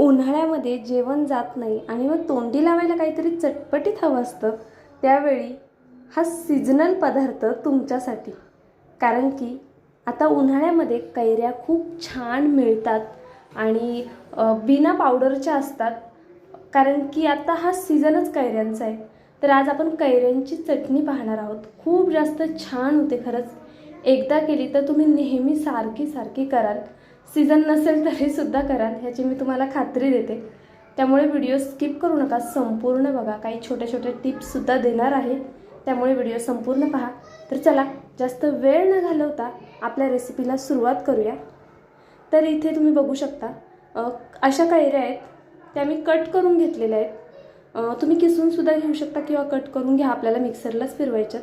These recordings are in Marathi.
उन्हाळ्यामध्ये जेवण जात नाही आणि मग तोंडी लावायला काहीतरी चटपटीत हवं असतं त्यावेळी हा सिजनल पदार्थ तुमच्यासाठी. कारण की आता उन्हाळ्यामध्ये कैऱ्या खूप छान मिळतात आणि बिना पावडरच्या असतात. कारण की आता हा सीझनच कैऱ्यांचा आहे. तर आज आपण कैऱ्यांची चटणी पाहणार आहोत. खूप जास्त छान होते खरंच. एकदा केली तर तुम्ही नेहमी सारखी सारखी कराल. सीझन नसेल तरीसुद्धा कराल ह्याची मी तुम्हाला खात्री देते. त्यामुळे व्हिडिओ स्किप करू नका संपूर्ण बघा. काही छोट्या छोट्या टिप्ससुद्धा देणार आहे. त्यामुळे व्हिडिओ संपूर्ण पहा. तर चला जास्त वेळ न घालवता आपल्या रेसिपीला सुरुवात करूया. तर इथे तुम्ही बघू शकता अशा कैऱ्या आहेत. त्या मी कट करून घेतलेल्या आहेत. तुम्ही किसूनसुद्धा घेऊ शकता किंवा कट करून घ्या आपल्याला मिक्सरलाच फिरवायच्यात.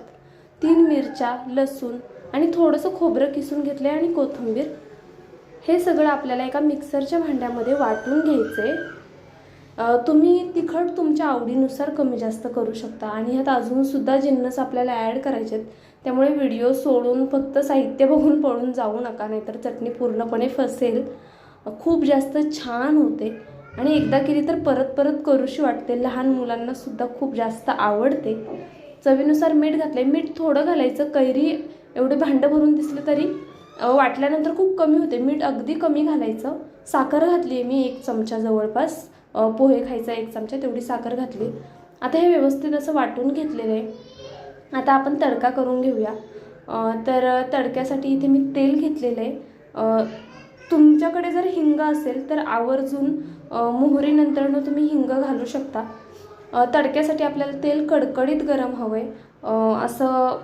तीन मिरच्या लसूण आणि थोडंसं खोबरं किसून घेतलं आहे आणि कोथिंबीर. हे सगळं आपल्याला एका मिक्सरच्या भांड्यामध्ये वाटून घ्यायचं. आहे तुम्ही तिखट तुमच्या आवडीनुसार कमी जास्त करू शकता. आणि ह्यात अजूनसुद्धा जिन्नस आपल्याला ॲड करायचे आहेत. त्यामुळे व्हिडिओ सोडून फक्त साहित्य बघून पळून जाऊ नका नाहीतर चटणी पूर्णपणे फसेल. खूप जास्त छान होते. आणि एकदा केली तर परत परत करूशी वाटते. लहान मुलांनासुद्धा खूप जास्त आवडते. चवीनुसार मीठ घातले मीठ थोडं घालायचं. कैरी एवढे भांडं भरून दिसले तरी वाटल्यानंतर खूप कमी होते. मीठ अगदी कमी घालायचं. साखर घातली आहे मी एक चमचा जवळपास. पोहे खायचा एक चमचा तेवढी साखर घातली. आता हे व्यवस्थित असं वाटून घेतलेलं आहे. आता आपण तडका करून घेऊया. तर तडक्यासाठी इथे मी तेल घेतलेलं आहे. तुमच्याकडे जर हिंग असेल तर आवर्जून मोहरीनंतरनं तुम्ही हिंग घालू शकता. तडक्यासाठी आपल्याला तेल कडकडीत गरम हवं आहे असं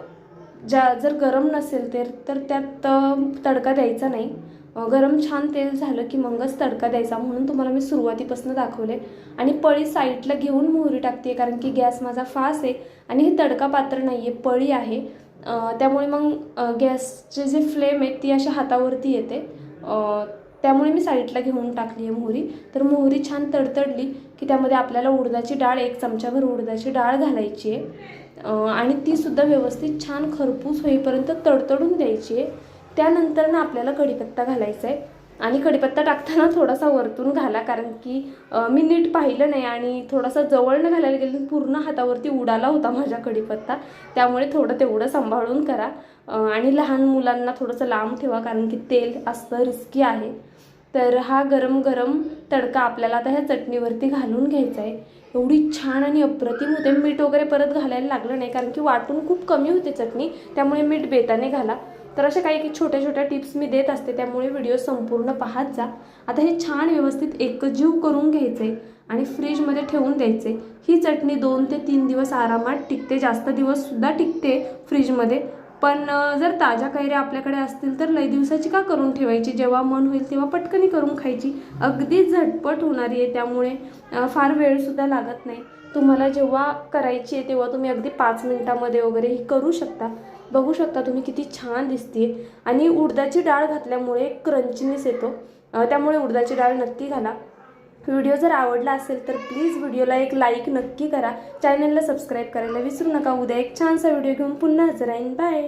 ज्या जर गरम नसेल तर तर त्यात तडका द्यायचा नाही. गरम छान तेल झालं की मगच तडका द्यायचा म्हणून तुम्हाला मी सुरुवातीपासून दाखवले आणि पळी साईडला घेऊन मोहरी टाकते आहे कारण की गॅस माझा फास्ट आहे आणि हे तडका पात्र नाही आहे पळी आहे. त्यामुळे मग गॅसचे जे फ्लेम आहे ती अशा हातावरती येते. त्यामुळे मी साईडला घेऊन टाकली आहे मोहरी. तर मोहरी छान तडतडली की त्यामध्ये आपल्याला उडदाची डाळ एक चमचाभर उडदाची डाळ घालायची आहे. आणि तीसुद्धा व्यवस्थित छान खरपूस होईपर्यंत तडतडून द्यायची आहे. त्यानंतर ना आपल्याला कढीपत्ता घालायचा आहे. आणि कढीपत्ता टाकताना थोडासा वरतून घाला कारण की मी नीट पाहिलं नाही आणि थोडासा जवळनं घालायला गेलं तर पूर्ण हातावरती उडाला होता माझ्या कढीपत्ता. त्यामुळे थोडं तेवढं सांभाळून करा. आणि लहान मुलांना थोडंसं लांब ठेवा कारण की तेल असतं रिस्की आहे. तर हा गरम गरम तडका आपल्याला आता ह्या चटणीवरती घालून घ्यायचा आहे एवढी छान आणि अप्रतिम होते. मीठ वगैरे परत घालायला लागलं नाही कारण की वाटून खूप कमी होते चटणी त्यामुळे मीठ बेताने घाला. तर अशा काही काही छोट्या छोट्या टिप्स मी देत असते त्यामुळे व्हिडिओ संपूर्ण पाहत जा. आता हे छान व्यवस्थित एकजीव करून घ्यायचे आणि फ्रीजमध्ये ठेवून द्यायचे ही चटणी दोन ते तीन दिवस आरामात टिकते. जास्त दिवससुद्धा टिकते फ्रीजमध्ये. पण जर ताज्या कैऱ्या आपल्याकडे असतील तर लई दिवसाची का करून ठेवायची? जेव्हा मन होईल तेव्हा पटकनी करून खायची. अगदी झटपट होणारी आहे त्यामुळे फार वेळसुद्धा लागत नाही. तुम्हाला जेव्हा करायची आहे तेव्हा तुम्ही अगदी पाच मिनटामध्ये वगैरे ही करू शकता. बघू शकता तुम्ही किती छान दिसते आणि उडदाची डाळ घातल्यामुळे क्रंचीनेस येतो. त्यामुळे उडदाची डाळ नक्की घाला. व्हिडिओ जर आवडला असेल तर प्लीज व्हिडिओला एक लाईक नक्की करा. चॅनलला सबस्क्राईब करायला विसरू नका. उद्या एक छानसा व्हिडिओ घेऊन पुन्हा हजर राहीन. बाय